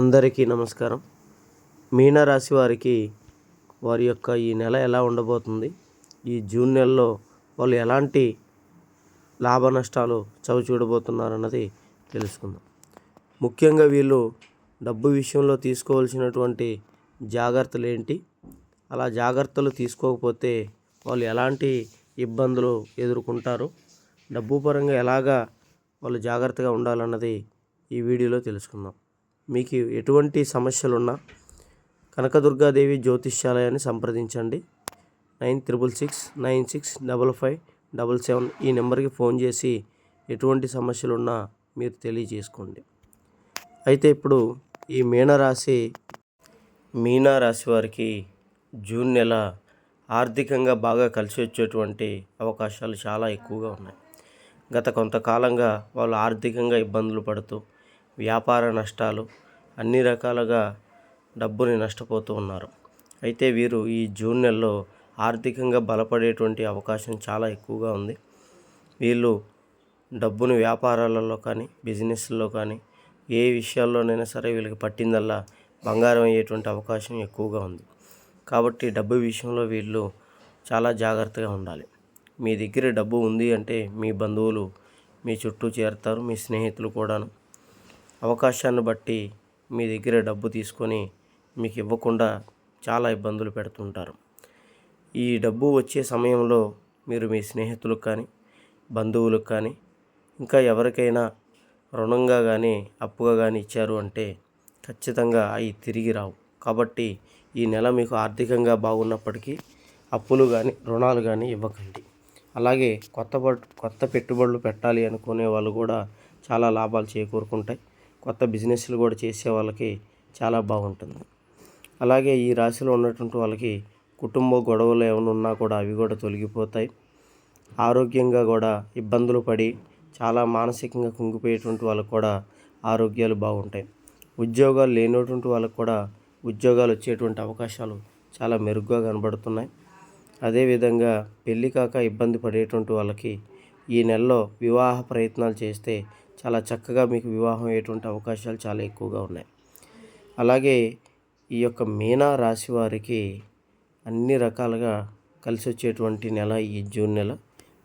అందరికీ నమస్కారం. మీనరాశి వారికి వారి యొక్క ఈ నెల ఎలా ఉండబోతుంది? ఈ జూన్ నెలలో వాళ్ళు ఎలాంటి లాభ నష్టాలు చవి చూడబోతున్నారన్నది తెలుసుకుందాం. ముఖ్యంగా వీళ్ళు డబ్బు విషయంలో తీసుకోవాల్సినటువంటి జాగ్రత్తలు ఏంటి? అలా జాగ్రత్తలు తీసుకోకపోతే వాళ్ళు ఎలాంటి ఇబ్బందులు ఎదుర్కొంటారు? డబ్బు పరంగా ఎలాగా వాళ్ళు జాగ్రత్తగా ఉండాలన్నది ఈ వీడియోలో తెలుసుకుందాం. మీకు ఎటువంటి సమస్యలున్నా కనకదుర్గాదేవి జ్యోతిష్యాలయాన్ని సంప్రదించండి. Nine triple six nine six double five double seven ఈ నెంబర్కి ఫోన్ చేసి ఎటువంటి సమస్యలున్నా మీరు తెలియజేసుకోండి. అయితే ఇప్పుడు ఈ మీనరాశి మీనరాశి వారికి జూన్ నెల ఆర్థికంగా బాగా కలిసి వచ్చేటువంటి అవకాశాలు చాలా ఎక్కువగా ఉన్నాయి. గత కొంతకాలంగా వాళ్ళు ఆర్థికంగా ఇబ్బందులు పడుతూ వ్యాపార నష్టాలు అన్ని రకాలుగా డబ్బుని నష్టపోతూ ఉన్నారు. అయితే వీరు ఈ జూన్ నెలలో ఆర్థికంగా బలపడేటువంటి అవకాశం చాలా ఎక్కువగా ఉంది. వీళ్ళు డబ్బును వ్యాపారాలలో కానీ బిజినెస్లో కానీ ఏ విషయాల్లోనైనా సరే వీళ్ళకి పట్టిందల్లా బంగారం అయ్యేటువంటి అవకాశం ఎక్కువగా ఉంది. కాబట్టి డబ్బు విషయంలో వీళ్ళు చాలా జాగ్రత్తగా ఉండాలి. మీ దగ్గర డబ్బు ఉంది అంటే మీ బంధువులు మీ చుట్టూ చేరుతారు మీ స్నేహితులు కూడాను. అవకాశాన్ని బట్టి మీ దగ్గర డబ్బు తీసుకొని మీకు ఇవ్వకుండా చాలా ఇబ్బందులు పెడుతుంటారు. ఈ డబ్బు వచ్చే సమయంలో మీరు మీ స్నేహితులకు కానీ బంధువులకు కానీ ఇంకా ఎవరికైనా రుణంగా కానీ అప్పుగా కానీ ఇచ్చారు అంటే ఖచ్చితంగా అవి తిరిగి రావు. కాబట్టి ఈ నెల మీకు ఆర్థికంగా బాగున్నప్పటికీ అప్పులు కానీ రుణాలు కానీ ఇవ్వకండి. అలాగే కొత్త కొత్త పెట్టుబడులు పెట్టాలి అనుకునే వాళ్ళు కూడా చాలా లాభాలు చేకూరుకుంటాయి. కొత్త బిజినెస్లు కూడా చేసే వాళ్ళకి చాలా బాగుంటుంది. అలాగే ఈ రాశిలో ఉన్నటువంటి వాళ్ళకి కుటుంబ గొడవలు ఏమైనా ఉన్నా కూడా అవి కూడా తొలగిపోతాయి. ఆరోగ్యంగా కూడా ఇబ్బందులు పడి చాలా మానసికంగా కుంగిపోయేటువంటి వాళ్ళకు కూడా ఆరోగ్యాలు బాగుంటాయి. ఉద్యోగాలు లేనటువంటి వాళ్ళకు కూడా ఉద్యోగాలు వచ్చేటువంటి అవకాశాలు చాలా మెరుగ్గా కనబడుతున్నాయి. అదేవిధంగా పెళ్ళి కాక ఇబ్బంది పడేటువంటి వాళ్ళకి ఈ నెలలో వివాహ ప్రయత్నాలు చేస్తే చాలా చక్కగా మీకు వివాహం అయ్యేటువంటి అవకాశాలు చాలా ఎక్కువగా ఉన్నాయి. అలాగే ఈ యొక్క మీనా రాశి వారికి అన్ని రకాలుగా కలిసి వచ్చేటువంటి నెల ఈ జూన్ నెల.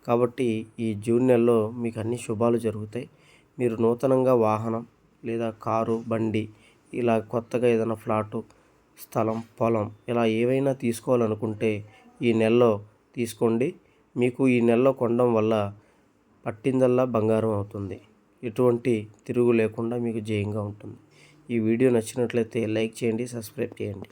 కాబట్టి ఈ జూన్ నెలలో మీకు అన్ని శుభాలు జరుగుతాయి. మీరు నూతనంగా వాహనం లేదా కారు బండి ఇలా కొత్తగా ఏదైనా ఫ్లాటు స్థలం పొలం ఇలా ఏవైనా తీసుకోవాలనుకుంటే ఈ నెలలో తీసుకోండి. మీకు ఈ నెలలో కొనడం వల్ల పట్టిందల్లా బంగారం అవుతుంది. ఎటువంటి తిరుగు లేకుండా మీకు జయంగా ఉంటుంది. ఈ వీడియో నచ్చినట్లయితే లైక్ చేయండి సబ్స్క్రైబ్ చేయండి.